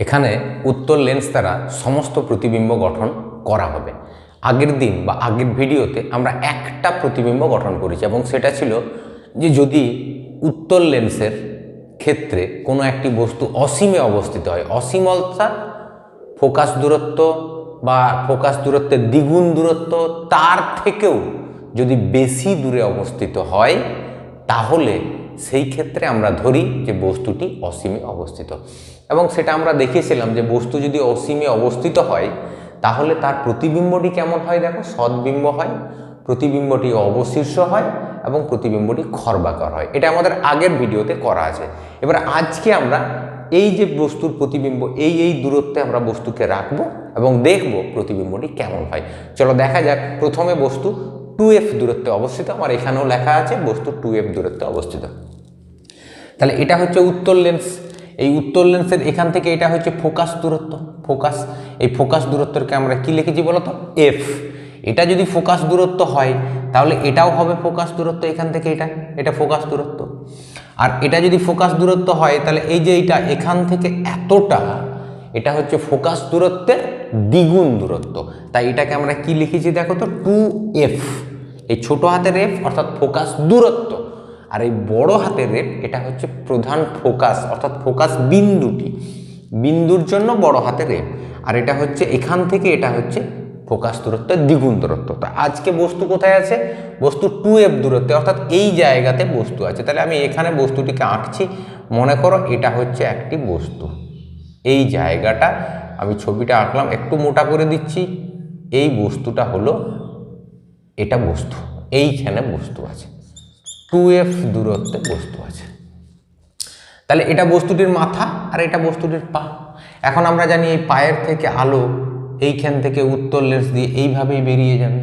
এখানে উত্তর লেন্স দ্বারা সমস্ত প্রতিবিম্ব গঠন করা হবে। আগের দিন বা আগের ভিডিওতে আমরা একটা প্রতিবিম্ব গঠন করেছি এবং সেটা ছিল যে যদি উত্তর লেন্সের ক্ষেত্রে কোনো একটি বস্তু অসীমে অবস্থিত হয়, অসীম অর্থাৎ ফোকাস দূরত্ব বা ফোকাস দূরত্বের দ্বিগুণ দূরত্ব, তার থেকেও যদি বেশি দূরে অবস্থিত হয়, তাহলে সেই ক্ষেত্রে আমরা ধরি যে বস্তুটি অসীমে অবস্থিত। এবং সেটা আমরা দেখিয়েছিলাম যে বস্তু যদি অসীমে অবস্থিত হয়, তাহলে তার প্রতিবিম্বটি কেমন হয় দেখো? সদ্বিম্ব হয়, প্রতিবিম্বটি অবশীর্ষ হয় এবং প্রতিবিম্বটি খর্বাকার হয়। এটা আমাদের আগের ভিডিওতে করা আছে। এবার আজকে আমরা এই যে বস্তুর প্রতিবিম্ব, এই এই দূরত্বে আমরা বস্তুকে রাখব এবং দেখব প্রতিবিম্বটি কেমন হয়। চলো দেখা যাক প্রথমে বস্তু টু এফ দূরত্বে অবস্থিত। আমার এখানেও লেখা আছে বস্তু টু এফ দূরত্বে অবস্থিত। তাহলে এটা হচ্ছে উত্তর লেন্স এই উত্তর লেন্সের এখান থেকে এটা হচ্ছে ফোকাস দূরত্ব। ফোকাস এই ফোকাস দূরত্বকে আমরা কি লিখেছি বলতো? এফ এটা যদি ফোকাস দূরত্ব হয়, তাহলে এটাও হবে ফোকাস দূরত্ব এখান থেকে এটা। এটা ফোকাস দূরত্ব। আর এটা যদি ফোকাস দূরত্ব হয়, তাহলে এই যে এইটা এখান থেকে এতটা, এটা হচ্ছে ফোকাস দূরত্বের দ্বিগুণ দূরত্ব। তাই এটাকে আমরা কি লিখেছি দেখো তো? টু এফ এই ছোট হাতের এফ অর্থাৎ ফোকাস দূরত্ব। আর এই বড় হাতের রেপ, এটা হচ্ছে প্রধান ফোকাস, অর্থাৎ ফোকাস বিন্দুটি। বিন্দুর জন্য বড় হাতের রেপ। আর এটা হচ্ছে, এখান থেকে এটা হচ্ছে ফোকাস দূরত্ব, দ্বিগুণ দূরত্ব। তা আজকে বস্তু কোথায় আছে? বস্তু টু এফ দূরত্বে, অর্থাৎ এই জায়গাতে বস্তু আছে। তাহলে আমি এখানে বস্তুটিকে আঁকছি। মনে করো এটা হচ্ছে একটি বস্তু। এই জায়গাটা আমি ছবিটা আঁকলাম, একটু মোটা করে দিচ্ছি। এই বস্তুটা হলো এটা বস্তু। এইখানে বস্তু আছে। টু এফ দূরত্বে বস্তু আছে। তাহলে এটা বস্তুটির মাথা আর এটা বস্তুটির পা। এখন আমরা জানি এই পায়ের থেকে আলো এইখান থেকে উত্তর লেন্স দিয়ে এইভাবেই বেরিয়ে যাবে।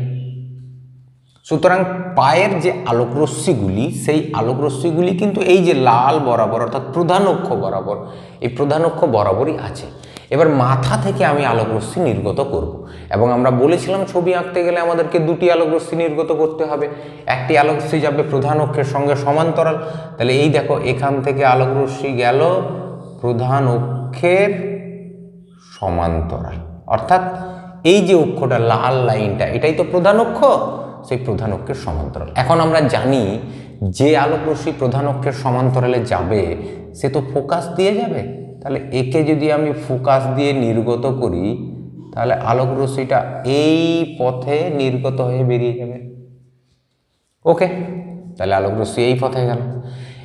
সুতরাং পায়ের যে আলোকরশ্মিগুলি, সেই আলোকরশ্মিগুলি কিন্তু এই যে লাল বরাবর অর্থাৎ প্রধান অক্ষ বরাবর, এই প্রধান অক্ষ বরাবরই আছে। এবার মাথা থেকে আমি আলোকরশ্মি নির্গত করব। এবং আমরা বলেছিলাম ছবি আঁকতে গেলে আমাদেরকে দুটি আলোকরশ্মি নির্গত করতে হবে। একটি আলোকরশ্মি যাবে প্রধান অক্ষের সঙ্গে সমান্তরাল। তাহলে এই দেখো, এখান থেকে আলোকরশ্মি গেল প্রধান অক্ষের সমান্তরাল। অর্থাৎ এই যে অক্ষটা, লাল লাইনটা, এটাই তো প্রধান অক্ষ, সেই প্রধান অক্ষের সমান্তরাল। এখন আমরা জানি যে আলোকরশ্মি প্রধান অক্ষের সমান্তরালে যাবে, সে তো ফোকাস দিয়ে যাবে। তাহলে একে যদি আমি ফোকাস দিয়ে নির্গত করি, তাহলে আলোকরশ্মিটা এই পথে নির্গত হয়ে বেরিয়ে যাবে। ওকে, তাহলে আলোকরশ্মি এই পথে গেল।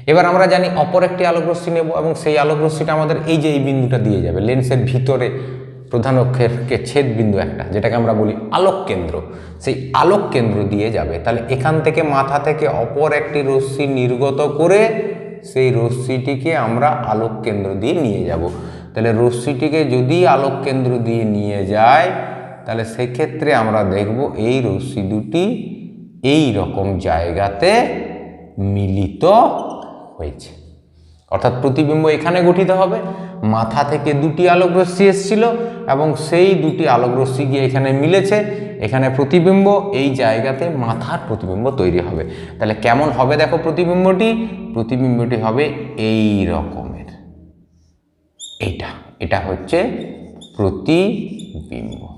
এবার আমরা জানি অপর একটি আলোকরশ্মি নেব এবং সেই আলোকরশ্মিটা আমাদের এই যে এই বিন্দুটা দিয়ে যাবে। লেন্সের ভিতরে প্রধান অক্ষেরকে ছেদ বিন্দু একটা, যেটাকে আমরা বলি আলোক কেন্দ্র। সেই আলোক কেন্দ্র দিয়ে যাবে। তাহলে এখান থেকে মাথা থেকে অপর একটি রশ্মি নির্গত করে সেই রশ্মিটিকে আমরা আলোক কেন্দ্র দিয়ে নিয়ে যাব। তাহলে রশ্মিটিকে যদি আলোক কেন্দ্র দিয়ে নিয়ে যায়, তাহলে সেক্ষেত্রে আমরা দেখব এই রশ্মি দুটি এই রকম জায়গাতে মিলিত হয়েছে। অর্থাৎ প্রতিবিম্ব এখানে গঠিত হবে। মাথা থেকে দুটি আলোক রশ্মি এসেছিল এবং সেই দুটি আলোক রশ্মি গিয়ে এখানে মিলেছে। এখানে প্রতিবিম্ব, এই জায়গাতে মাথার প্রতিবিম্ব তৈরি হবে। তাহলে কেমন হবে দেখো প্রতিবিম্বটি? প্রতিবিম্বটি হবে এই রকমের। এটা এটা হচ্ছে প্রতিবিম্ব।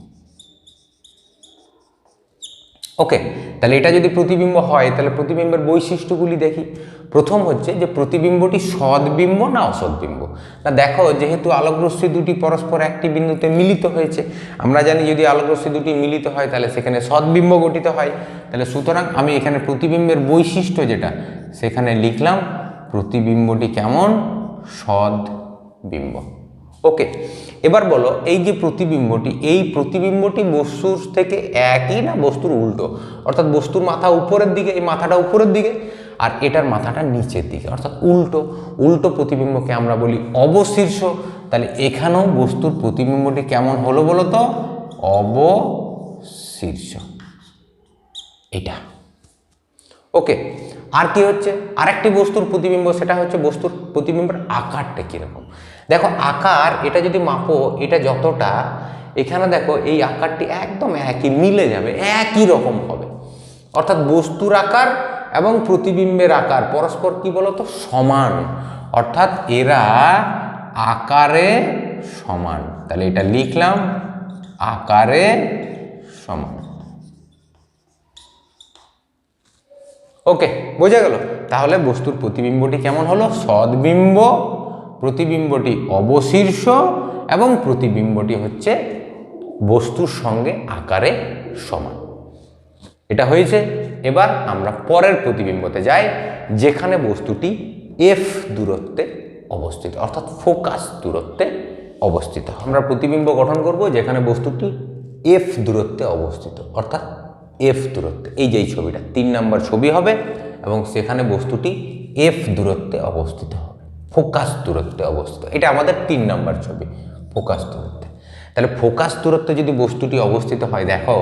ওকে তাহলে এটা যদি প্রতিবিম্ব হয়, তাহলে প্রতিবিম্বের বৈশিষ্ট্যগুলি দেখি। প্রথম হচ্ছে যে প্রতিবিম্বটি সদ্বিম্ব না অসদ্বিম্ব? না, দেখো, যেহেতু আলোকরশ্মি দুটি পরস্পর একটি বিন্দুতে মিলিত হয়েছে, আমরা জানি যদি আলোকরশ্মি দুটি মিলিত হয়, তাহলে সেখানে সদ্বিম্ব গঠিত হয়। তাহলে সুতরাং আমি এখানে প্রতিবিম্বের বৈশিষ্ট্য যেটা, সেখানে লিখলাম প্রতিবিম্বটি কেমন? সদ্বিম্ব। ওকে এবার বলো, এই যে প্রতিবিম্বটি, এই প্রতিবিম্বটি বস্তুর থেকে একই না বস্তুর উল্টো? অর্থাৎ বস্তুর মাথা উপরের দিকে, এই মাথাটা উপরের দিকে, আর এটার মাথাটা নিচের দিকে। অর্থাৎ উল্টো। উল্টো প্রতিবিম্বকে আমরা বলি অবশীর্ষ। তাহলে এখানেও বস্তুর প্রতিবিম্বটি কেমন হলো বলো তো? অবশীর্ষ। এটা। ওকে আর কি হচ্ছে? আরেকটি বস্তুর প্রতিবিম্ব, সেটা হচ্ছে বস্তুর প্রতিবিম্বের আকারটা কীরকম? দেখো, আকার, এটা যদি মাপো, এটা যতটা, এখানে দেখো, এই আকারটি একদম একই, মিলে যাবে, একই রকম হবে। অর্থাৎ বস্তুর আকার এবং প্রতিবিম্বের আকার, পরস্পর কি বলতো? সমান। অর্থাৎ এরা আকারে সমান। তাহলে এটা লিখলাম, আকারে সমান। ওকে, বোঝা গেল। তাহলে বস্তুর প্রতিবিম্বটি কেমন হলো? সদ্বিম্ব, প্রতিবিম্বটি অবশীর্ষ এবং প্রতিবিম্বটি হচ্ছে বস্তুর সঙ্গে আকারে সমান। এটা হয়েছে। এবার আমরা পরের প্রতিবিম্বতে যাই, যেখানে বস্তুটি এফ দূরত্বে অবস্থিত, অর্থাৎ ফোকাস দূরত্বে অবস্থিত। আমরা প্রতিবিম্ব গঠন করব যেখানে বস্তুটি এফ দূরত্বে অবস্থিত, অর্থাৎ এফ দূরত্বে। এই যে ছবিটা, তিন নাম্বার ছবি হবে এবং সেখানে বস্তুটি এফ দূরত্বে অবস্থিত হবে। ফোকাস দূরত্বে অবস্থিত। এটা আমাদের তিন নাম্বার ছবি, ফোকাস দূরত্বে। তাহলে ফোকাস দূরত্বে যদি বস্তুটি অবস্থিত হয়, দেখো,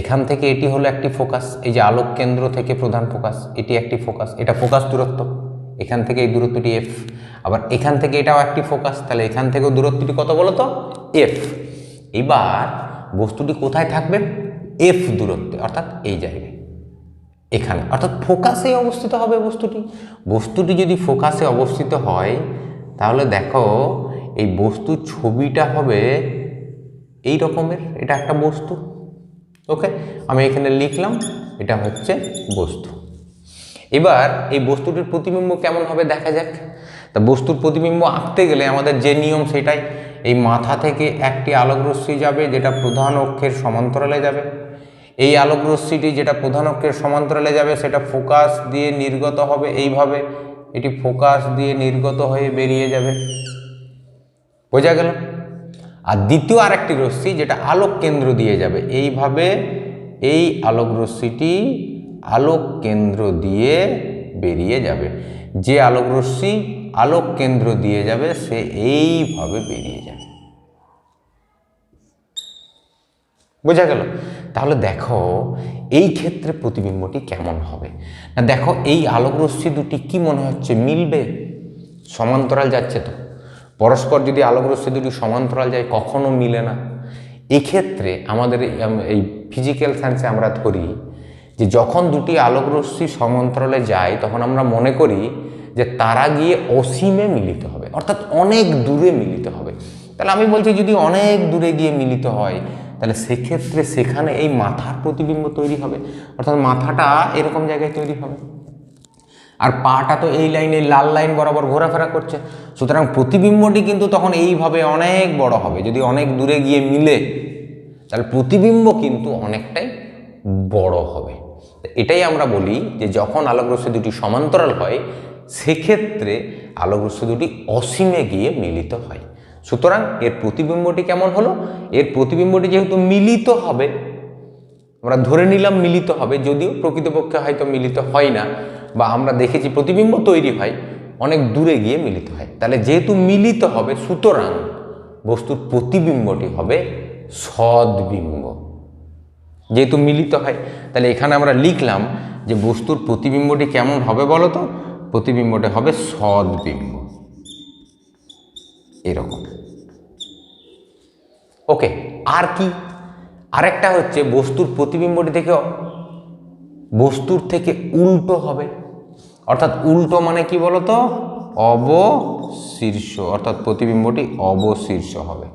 এখান থেকে এটি হলো একটি ফোকাস, এই যে আলোক কেন্দ্র থেকে প্রধান ফোকাস, এটি একটি ফোকাস, এটা ফোকাস দূরত্ব। এখান থেকে এই দূরত্বটি এফ আবার এখান থেকে এটাও একটি ফোকাস, তাহলে এখান থেকেও দূরত্বটি কত বলো তো এফ এবার বস্তুটি কোথায় থাকবে? এফ দূরত্বে, অর্থাৎ এই জায়গায়, এখানে। অর্থাৎ ফোকাসে অবস্থিত হবে বস্তুটি। বস্তুটি যদি ফোকাসে অবস্থিত হয়, তাহলে দেখো, এই বস্তুর ছবিটা হবে এই রকমের। এটা একটা বস্তু, ওকে? আমি এখানে লিখলাম, এটা হচ্ছে বস্তু। এবার এই বস্তুটির প্রতিবিম্ব কেমন হবে দেখা যাক। তা বস্তুর প্রতিবিম্ব আঁকতে গেলে আমাদের যে নিয়ম সেটাই, এই মাথা থেকে একটি আলোকরশ্মি যাবে, যেটা প্রধান অক্ষের সমান্তরালে যাবে। এই আলোকরশ্মিটি যেটা প্রধান অক্ষের সমান্তরালে যাবে, সেটা ফোকাস দিয়ে নির্গত হবে এইভাবে। এটি ফোকাস দিয়ে নির্গত হয়ে বেরিয়ে যাবে। বোঝা গেল? আর দ্বিতীয় আরেকটি রশ্মি যেটা আলোক কেন্দ্র দিয়ে যাবে, এইভাবে এই আলোক রশ্মিটি আলোক কেন্দ্র দিয়ে বেরিয়ে যাবে। যে আলোক রশ্মি আলোক কেন্দ্র দিয়ে যাবে, সে এইভাবে বেরিয়ে যাবে। বোঝা গেল? তাহলে দেখো এই ক্ষেত্রে প্রতিবিম্বটি কেমন হবে? না দেখো এই আলোক রশ্মি দুটি কি মনে হচ্ছে? মিলবে? সমান্তরাল যাচ্ছে তো। পরস্পর যদি আলোক রশ্মি দুটি সমান্তরাল যায় কখনো মিলে না। এক্ষেত্রে আমাদের এই, ফিজিক্যাল সায়েন্সে আমরা ধরি যে যখন দুটি আলোক রশ্মি সমান্তরালে যায় তখন আমরা মনে করি যে তারা গিয়ে অসীমে মিলিত হবে। অর্থাৎ অনেক দূরে মিলিত হবে। তাহলে আমি বলছি যদি অনেক দূরে গিয়ে মিলিত হয় তাহলে সেক্ষেত্রে সেখানে এই মাথার প্রতিবিম্ব তৈরি হবে। অর্থাৎ মাথাটা এরকম জায়গায় তৈরি হবে। আর পাটা তো এই লাইনে লাল লাইন বরাবর ঘোরাফেরা করছে। সুতরাং প্রতিবিম্বটি কিন্তু তখন এইভাবে অনেক বড় হবে। যদি অনেক দূরে গিয়ে মিলে, তাহলে প্রতিবিম্ব কিন্তু অনেকটাই বড় হবে। এটাই আমরা বলি যে যখন আলোকরশ্মি দুটি সমান্তরাল হয়, সেক্ষেত্রে আলোকরশ্মি দুটি অসীমে গিয়ে মিলিত হয়। সুতরাং এর প্রতিবিম্বটি কেমন হলো? এর প্রতিবিম্বটি যেহেতু মিলিত হবে, আমরা ধরে নিলাম মিলিত হবে, যদিও প্রকৃতপক্ষে হয়তো মিলিত হয় না, বা আমরা দেখেছি প্রতিবিম্ব তৈরি হয়, অনেক দূরে গিয়ে মিলিত হয়। তাহলে যেহেতু মিলিত হবে, সুতরাং বস্তুর প্রতিবিম্বটি হবে সদ্বিম্ব। যেহেতু মিলিত হয়, তাহলে এখানে আমরা লিখলাম যে বস্তুর প্রতিবিম্বটি কেমন হবে বলো তো প্রতিবিম্বটি হবে সদ্বিম্ব। এরকম। ওকে, আর কি? আরেকটা হচ্ছে বস্তুর প্রতিবিম্বটি থেকে বস্তুর থেকে উল্টো হবে। অর্থাৎ উল্টো মানে কি বলতো? অবশীর্ষ। অর্থাৎ প্রতিবিম্বটি অবশীর্ষ হবে।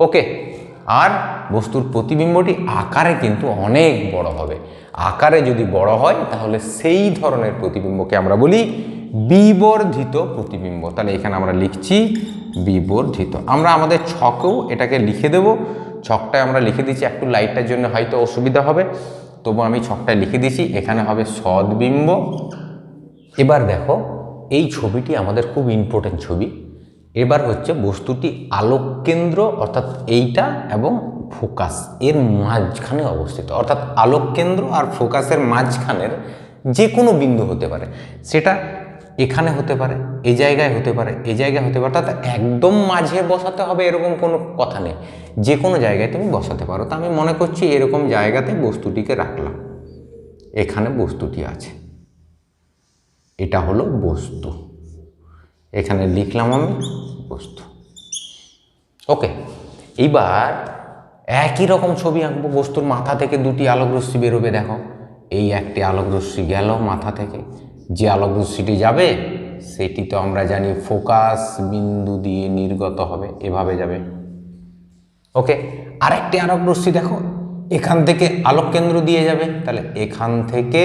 ওকে, আর বস্তুর প্রতিবিম্বটি আকারে কিন্তু অনেক বড় হবে। আকারে যদি বড় হয়, তাহলে সেই ধরনের প্রতিবিম্বকে আমরা বলি বিবর্ধিত প্রতিবিম্ব। তাহলে এখানে আমরা লিখছি বিবর্ধিত। আমরা আমাদের ছকেও এটাকে লিখে দেব। ছকটায় আমরা লিখে দিচ্ছি, একটু লাইটটার জন্য হয়তো অসুবিধা হবে। তবু আমি ছকটায় লিখে দিচ্ছি, এখানে হবে সদ্বিম্ব। এবার দেখো, এই ছবিটি আমাদের খুব ইম্পর্টেন্ট ছবি। এবার হচ্ছে বস্তুটি আলোক কেন্দ্র, অর্থাৎ এইটা এবং ফোকাস, এর মাঝখানে অবস্থিত। অর্থাৎ আলোক কেন্দ্র আর ফোকাসের মাঝখানের যে কোনো বিন্দু হতে পারে। সেটা এখানে হতে পারে, এই জায়গায় হতে পারে, এই জায়গায় হতে পারে অর্থাৎ একদম মাঝে বসাতে হবে এরকম কোনো কথা নেই। যে কোনো জায়গায় তুমি বসাতে পারো। তা আমি মনে করছি এরকম জায়গাতে বস্তুটিকে রাখলাম। এখানে বস্তুটি আছে। এটা হলো বস্তু। এখানে লিখলাম আমি বস্তু। ওকে, এইবার একই রকম ছবি আঁকবো। বস্তুর মাথা থেকে দুটি আলোকরশ্মি বেরোবে, দেখো। এই একটি আলোকরশ্মি গেল মাথা থেকে। যে আলোকরশ্মিটি যাবে, সেটি তো আমরা জানি ফোকাস বিন্দু দিয়ে নির্গত হবে, এভাবে যাবে। ওকে আরেকটি আলোক রশ্মি দেখো, এখান থেকে আলোক কেন্দ্র দিয়ে যাবে, তাহলে এখান থেকে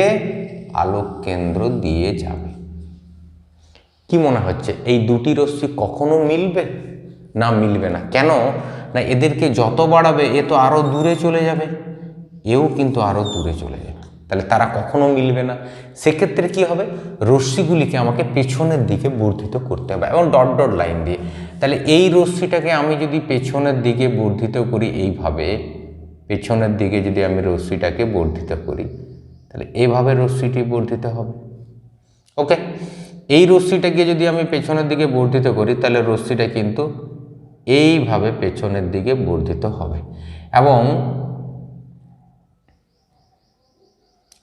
আলোক কেন্দ্র দিয়ে যাবে। কি মনে হচ্ছে, এই দুটি রশ্মি কখনো মিলবে? না মিলবে না। কেন? না, এদেরকে যত বাড়াবে, এ তো আরও দূরে চলে যাবে, এও কিন্তু আরও দূরে চলে যাবে। তাহলে তারা কখনো মিলবে না। সেক্ষেত্রে কি হবে? রশ্মিগুলিকে আমাকে পেছনের দিকে বর্ধিত করতে হবে এবং ডট ডট লাইন দিয়ে। তাহলে এই রশ্মিটাকে আমি যদি পেছনের দিকে বর্ধিত করি এইভাবে, পেছনের দিকে যদি আমি রশ্মিটাকে বর্ধিত করি, তাহলে এইভাবে রশ্মিটি বর্ধিত হবে। ওকে এই রশ্মিটাকে যদি আমি পেছনের দিকে বর্ধিত করি, তাহলে রশ্মিটা কিন্তু এইভাবে পেছনের দিকে বর্ধিত হবে। এবং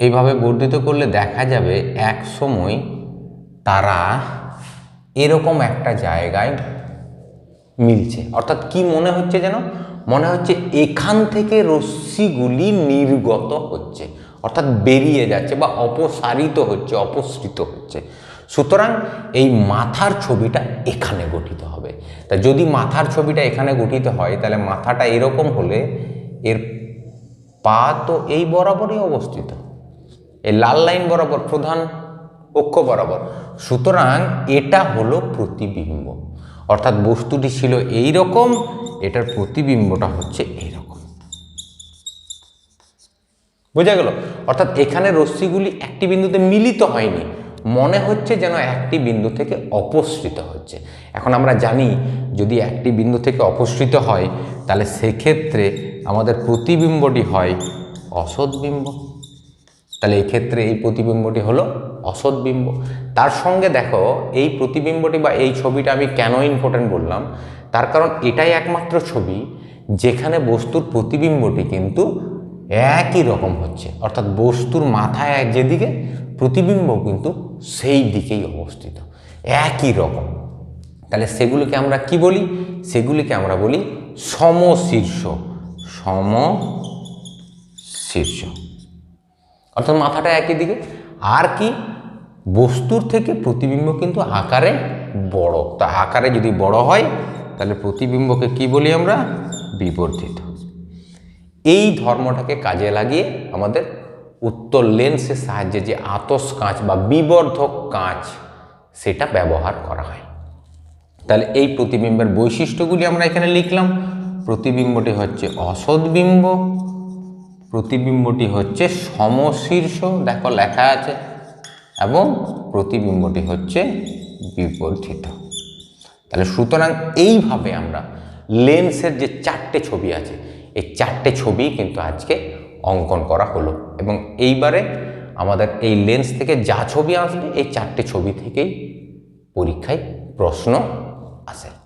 এইভাবে বর্ধিত করলে দেখা যাবে এক সময় তারা এরকম একটা জায়গায় মিলছে। অর্থাৎ কি মনে হচ্ছে যেন? মনে হচ্ছে এখান থেকে রশ্মিগুলি নির্গত হচ্ছে। অর্থাৎ বেরিয়ে যাচ্ছে বা অপসারিত হচ্ছে, অপসৃত হচ্ছে। সুতরাং এই মাথার ছবিটা এখানে গঠিত হবে। তা যদি মাথার ছবিটা এখানে গঠিত হয়, তাহলে মাথাটা এরকম হলে এর পা তো এই বরাবরই অবস্থিত। এই লাল লাইন বরাবর প্রধান অক্ষ বরাবর। সুতরাং এটা হলো প্রতিবিম্ব। অর্থাৎ বস্তুটি ছিল এই রকম এটার প্রতিবিম্বটা হচ্ছে এইরকম। বোঝা গেল? অর্থাৎ এখানে রশ্মিগুলি একটি বিন্দুতে মিলিত হয়নি। মনে হচ্ছে যেন একটি বিন্দু থেকে অপসৃত হচ্ছে। এখন আমরা জানি, যদি একটি বিন্দু থেকে অপসৃত হয়, তাহলে সেক্ষেত্রে আমাদের প্রতিবিম্বটি হয় অসৎ বিম্ব তাহলে এই ক্ষেত্রে এই প্রতিবিম্বটি হলো অসৎ বিম্ব। তার সঙ্গে দেখো, এই প্রতিবিম্বটি বা এই ছবিটা আমি কেন ইম্পর্টেন্ট বললাম? তার কারণ এটাই একমাত্র ছবি যেখানে বস্তুর প্রতিবিম্বটি কিন্তু একই রকম হচ্ছে। অর্থাৎ বস্তুর মাথায় এক যেদিকে, প্রতিবিম্ব কিন্তু সেই দিকেই অবস্থিত। একই রকম। তাহলে সেগুলিকে আমরা কি বলি? সেগুলিকে আমরা বলি সমশীর্ষ। সমশীর্ষ। অর্থাৎ মাথাটা একই দিকে। আর কি? বস্তুর থেকে প্রতিবিম্ব কিন্তু আকারে বড়। তা আকারে যদি বড় হয়, তাহলে প্রতিবিম্বকে কি বলি আমরা? বিবর্ধিত। এই ধর্মটাকে কাজে লাগিয়ে আমাদের উত্তর লেন্সের সাহায্যে যে আতস কাঁচ বা বিবর্ধক কাঁচ, সেটা ব্যবহার করা হয়। তাহলে এই প্রতিবিম্বের বৈশিষ্ট্যগুলি আমরা এখানে লিখলাম। প্রতিবিম্বটি হচ্ছে অসৎ বিম্ব প্রতিবিম্বটি হচ্ছে সমশীর্ষ। দেখো লেখা আছে। এবং প্রতিবিম্বটি হচ্ছে বিবর্ধিত। তাহলে সুতরাং এইভাবে আমরা লেন্সের যে চারটে ছবি আছে, এই চারটে ছবি কিন্তু আজকে অঙ্কন করা হলো। এবং এইবারে আমাদের এই লেন্স থেকে যা ছবি আসবে, এই চারটে ছবি থেকেই পরীক্ষায় প্রশ্ন আসে।